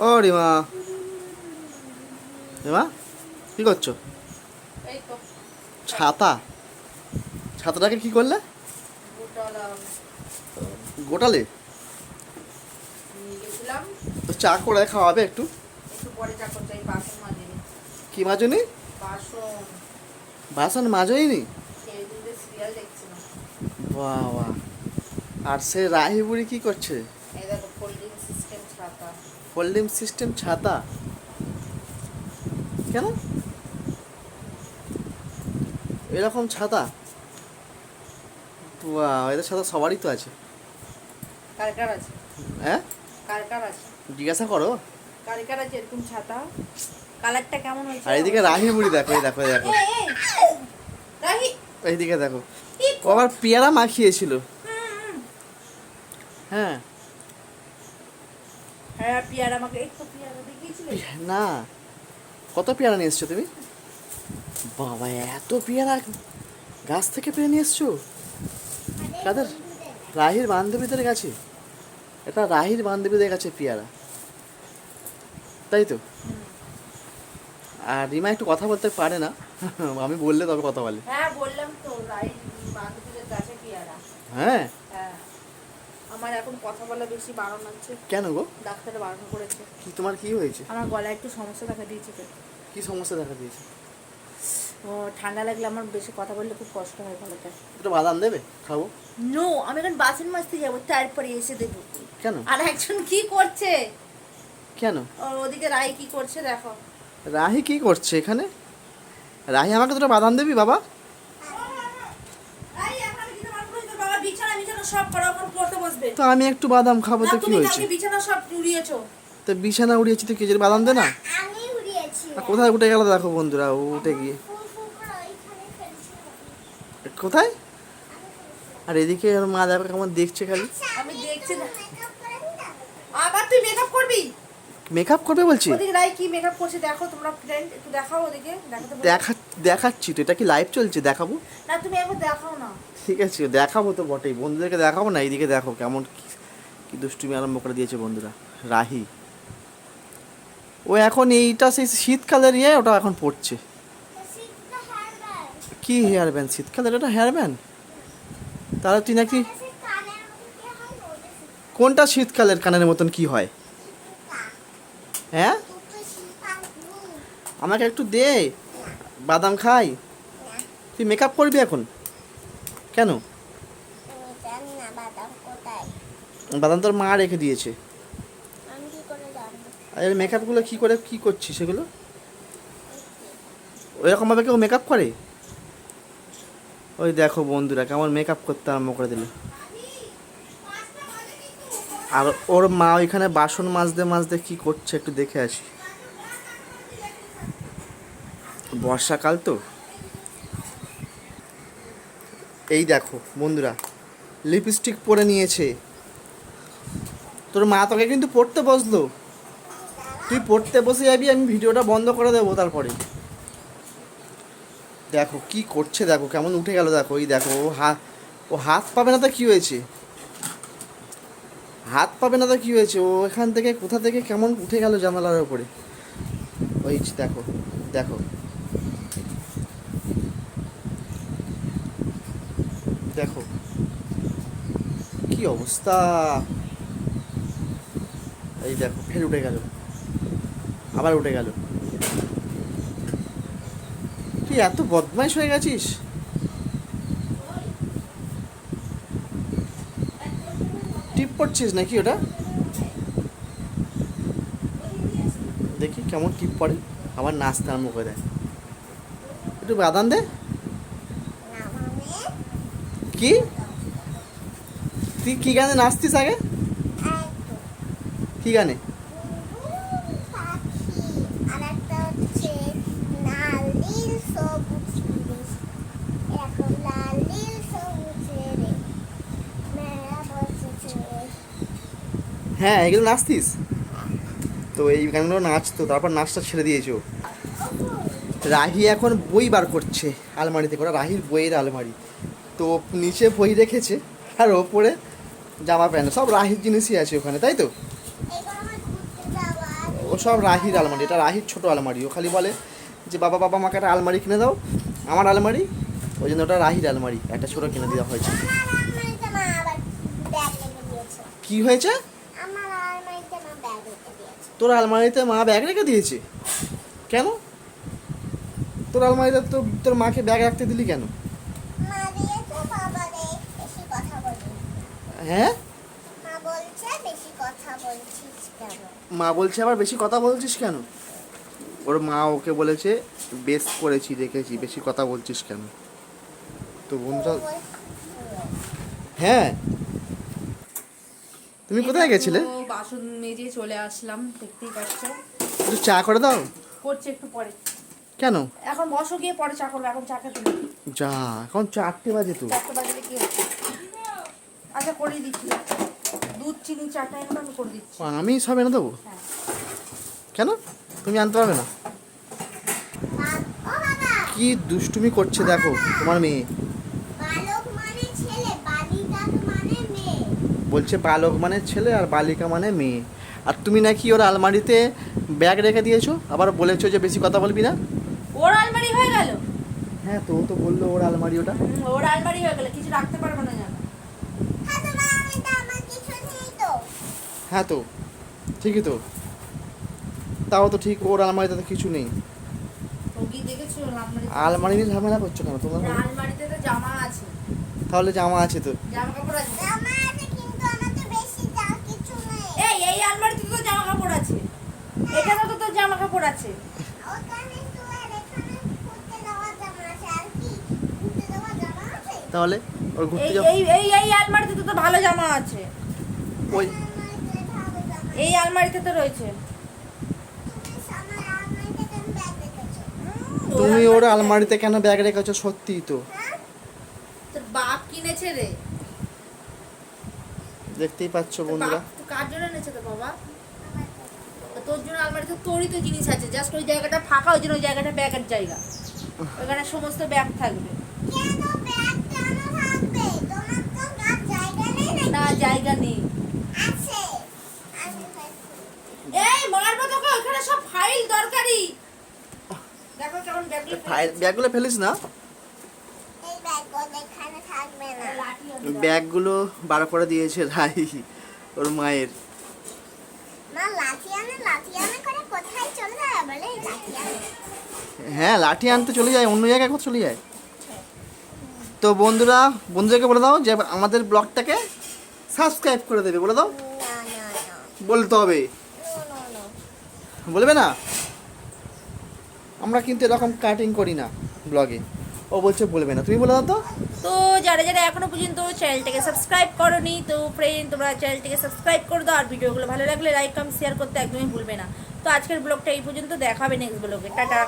ও রিমা রিমা কি করছ? ছাতা? ছাতাটাকে কি করলে? গোটালে? তো চা করে খাওয়াবে একটু। কি মাজনি? বাসন। বাসন মাজইনি বাহ বাহ। আর সে রাহি বুড়ি কি করছে এই দেখো ফোল্ডিং সিস্টেম ছাতা ফোল্ডিং সিস্টেম ছাতা। কেন? এরকম ছাতা? এটা ছাতা সবারই তো আছে। কার কার আছে। হ্যাঁ? কার কার আছে। জিজ্ঞাসা করো। কার কার আছে এরকম ছাতা। কালারটা কেমন হয়েছে? আর রাহি বুড়ি দেখো এই দেখো দেখো। রাহি। এইদিকে দেখো। কি আবার পেয়ারা মাখিয়েছিল। হ্যাঁ। হ্যাঁ পিয়ারা আমাকে দেখিয়েছিলে? না কত পেয়ারা নিয়ে এসছো তুমি? বাবা এত পেয়ারা গাছ থেকে পেরে নিয়ে এসছো? কাদের? রাহির বান্ধবীদের কাছে? এটা রাহির বান্ধবীদের কাছে পেয়ারা। তাই তো? আর রিমা একটু কথা বলতে পারে না। আমি বললে তবে কথা বলে। হ্যাঁ বললাম তো রাহি বান্ধবীদের কাছে পিয়ারা। হ্যাঁ? আমার এখন কথা বলা বেশি বারণ আছে। কেন গো? ডাক্তার বারণ করেছে। কি তোমার কি হয়েছে? আমার গলায় একটু সমস্যা দেখা দিয়েছে তো। কি সমস্যা দেখা দিয়েছে? ও ঠান্ডা লাগলে আমার বেশি কথা বললে খুব কষ্ট হয় গলাটা। একটু বাদাম দেবে? খাব? নো আমি এখন বাসন মাজতে যাব তারপরে এসে দেবো। কেন? আর একজন কি করছে? কেন? ওদিকে রাই কি করছে দেখো। রাহি কি করছে এখানে? রাহি আমাকে দুটো বাদাম দিবি বাবা রাই এখন কি তোমার পুরো তোর বাবা বিছানা বিছানা সব পড়তে বসবে। তো আমি একটু বাদাম খাব তো কি হয়েছে? বিছানা সব উড়িয়েছো। তো বিছানা উড়িয়েছি তো কেজির বাদাম দে না। আমি উড়িয়েছি। আর কোথায় উঠে গেল দেখো বন্ধুরা ও উঠে গিয়ে। কোথায়? আর এদিকে ওর মা দেখো কেমন দেখছে খালি। আমি দেখছি না। আবার তুই মেকআপ করবি? মেকআপ করবে বলছি? ওদিকে রাই কি মেকআপ করছে দেখো তোমরা ফ্রেন্ড একটু দেখাও ওদিকে। দেখা দেখাচ্ছি তো এটা কি লাইভ চলছে? দেখাবো? না তুমি একবার দেখাও না। ঠিক আছে দেখাবো তো বটেই। বন্ধুদেরকে দেখাবো না এইদিকে দেখো কেমন কি- কি দুষ্টুমি আরম্ভ করে দিয়েছে বন্ধুরা। রাহি। ও এখন এইটা সেই শীতকালের ইয়ে ওটা এখন পড়ছে কি হেয়ার ব্যান্ড শীতকালের এটা হেয়ার ব্যান্ড তাহলে তুই নাকি কোনটা শীতকালের কানের মতন কি হয়? হ্যাঁ? আমাকে একটু দে। বাদাম খাই। তুই মেকআপ করবি এখন? কেন? বাদাম তোর মা রেখে দিয়েছে। আর এর মেকআপগুলো কী করে, কী করছিস সেগুলো? ওইরকমভাবে কেউ মেকআপ করে? ওই দেখো বন্ধুরা, কেমন মেকআপ করতে আরম্ভ করে দিল। আর ওর মা ওইখানে বাসন মাজতে মাজতে কি করছে একটু দেখে আসি। বর্ষাকাল তো। এই দেখো বন্ধুরা লিপস্টিক পরে নিয়েছে। তোর মা তোকে কিন্তু পড়তে বসল। তুই পড়তে বসে যাবি, আমি ভিডিওটা বন্ধ করে দেবো তারপরে। দেখো কি করছে, দেখো কেমন উঠে গেল, দেখো, এই দেখো, ও হাত ও হাত পাবে না তো কি হয়েছে? হাত পাবে না তো কি হয়েছে? ও এখান থেকে কোথা থেকে কেমন উঠে গেল জানালার উপরে? ওই দেখো দেখো। দেখো। কি অবস্থা? এই দেখো, ফের উঠে গেল। আবার উঠে গেল। তুই এত বদমাইশ হয়ে গেছিস? টিপ পড়ছিস নাকি ওটা? দেখি কেমন টিপ পড়ে। আবার নাচতে আরম্ভ করে দেয়। একটু বাদাম দে। কি? তুই কি গানে নাচতিস আগে? কি গানে ইলিশ এরকম লাল নীল সবুজ রে মেলা বসেছে হ্যাঁ এগুলো নাচতিস। তো এই গানগুলো নাচতো তারপর নাচটা ছেড়ে দিয়েছ রাহি এখন বই বার করছে আলমারিতে করে রাহির বইয়ের আলমারি। তো নিচে বই রেখেছে আর ওপরে জামা প্যান্ট সব রাহির জিনিসই আছে ওখানে তাই তো? ও সব রাহির আলমারি এটা রাহির ছোট আলমারি ও খালি বলে যে বাবা বাবা আমাকে একটা আলমারি কিনে দাও আমার আলমারি? ওই জন্য ওটা রাহির আলমারি একটা ছোটো কিনে দেওয়া হয়েছে। কি হয়েছে আমার আলমারিতে মা ব্যাগ রেখে দিয়েছে তোর আলমারিতে মা ব্যাগ রেখে দিয়েছে? কেন? তোর আলমারিতে তো তোর মাকে ব্যাগ রাখতে দিলি কেন? হ্যাঁ? মা বলছে আবার বেশি কথা বলছিস কেন? ওর মা ওকে বলেছে বেশ করেছি রেখেছি বেশি কথা বলছিস কেন? তো বন্ধুরা হ্যাঁ। তুমি কোথায় গেছিলে? বাসন মেজে চলে আসলাম দেখতেই পাচ্ছ। একটু চা করে দাও। করছে একটু পরে। কেন? এখন বসো গিয়ে পরে চা করবে এখন চা খেতে। যা এখন চারটে বাজে তো। চারটে বাজলে কি হচ্ছে আচ্ছা করে দিচ্ছি। দুধ চিনি চাটা এনে আমি করে দিচ্ছি। আমি সব এনে দেবো? হ্যাঁ। কেন? তুমি আনতে পারবে না? কি দুষ্টুমি করছে দেখো তোমার মেয়ে বালক মানে ছেলে বালিকা মানে মেয়ে বলছে বালক মানে ছেলে আর বালিকা মানে মেয়ে। আর তুমি নাকি ওর আলমারিতে ব্যাগ রেখে দিয়েছ? আবার বলেছ যে বেশি কথা বলবি না? ওর আলমারি হয়ে গেল? হ্যাঁ তো ও তো বলল ওর আলমারি ওটা। ওর আলমারি হয়ে গেল কিছু রাখতে পারবে না জানো। হ্যাঁ তো মা আমি তো আমার কিছু নেই তো। হ্যাঁ তো। ঠিকই তো। তাও তো ঠিক ওর আলমারিতে তো কিছু নেই। আলমারি নিয়ে ঝামেলা করছ কেন? তোমার আলমারিতে তো জামা আছে। তাহলে জামা আছে তো। জামা কাপড় আছে তো জামা কাপড় আছে। এখানে তো তোর জামা কাপড় আছে? তাহলে ওর ঘুরতে এই যাও। এই এই এই আলমারিতে তো ভালো জামা আছে। ওই এই আলমারিতে তো রয়েছে। তুমি ওর আলমারিতে। কেন ব্যাগ রেখেছো সত্যিই তো। হ্যাঁ? তোর বাপ কিনেছে রে। দেখতেই পাচ্ছ বন্ধুরা। কার জন্য এনেছে তো বাবা? তোর জন্য আলমারিতে তোরই তো জিনিস আছে জাস্ট ওই জায়গাটা ফাঁকা ওই জন্য ওই জায়গাটা ব্যাগের জায়গা। ওখানে সমস্ত ব্যাগ থাকবে। কেন ব্যাগ কেন থাকবে? তোমার তো গাছ জায়গা নেই নাকি? না জায়গা নেই। আছে। আমি হয়তো এই মারবো তোকে ওখানে সব ফাইল দরকারি। দেখো কেমন ব্যাগ ফাইল ব্যাগগুলো ফেলিস না? ব্যাগগুলো না। ব্যাগগুলো বার করে দিয়েছে রাই ওর মায়ের মা লাঠি আনে লাঠি আনে করে কোথায় চলে যায় বলে এই লাঠি আনে হ্যাঁ লাঠি আনতে চলে যায় অন্য জায়গায় কোথাও চলে যায়। তো বন্ধুরা বন্ধুদেরকে বলে দাও যে আমাদের ব্লগটাকে সাবস্ক্রাইব করে দেবে বলে দাও। বলতে হবে। বলবে না? আমরা কিন্তু এরকম কাটিং করি না ব্লগে। ও বলছে বলবে না। তুমি বলে দাও তো। তো যারা যারা এখনও পর্যন্ত চ্যানেলটাকে সাবস্ক্রাইব করনি, তো ফ্রেন্ড তোমরা চ্যানেলটাকে সাবস্ক্রাইব করে দাও। আর ভিডিওগুলো ভালো লাগলে লাইক কাম শেয়ার করতে একদমই ভুলবে না। তো আজকের ব্লগটা এই পর্যন্ত। দেখাবে নেক্সট ব্লগে। টাটা।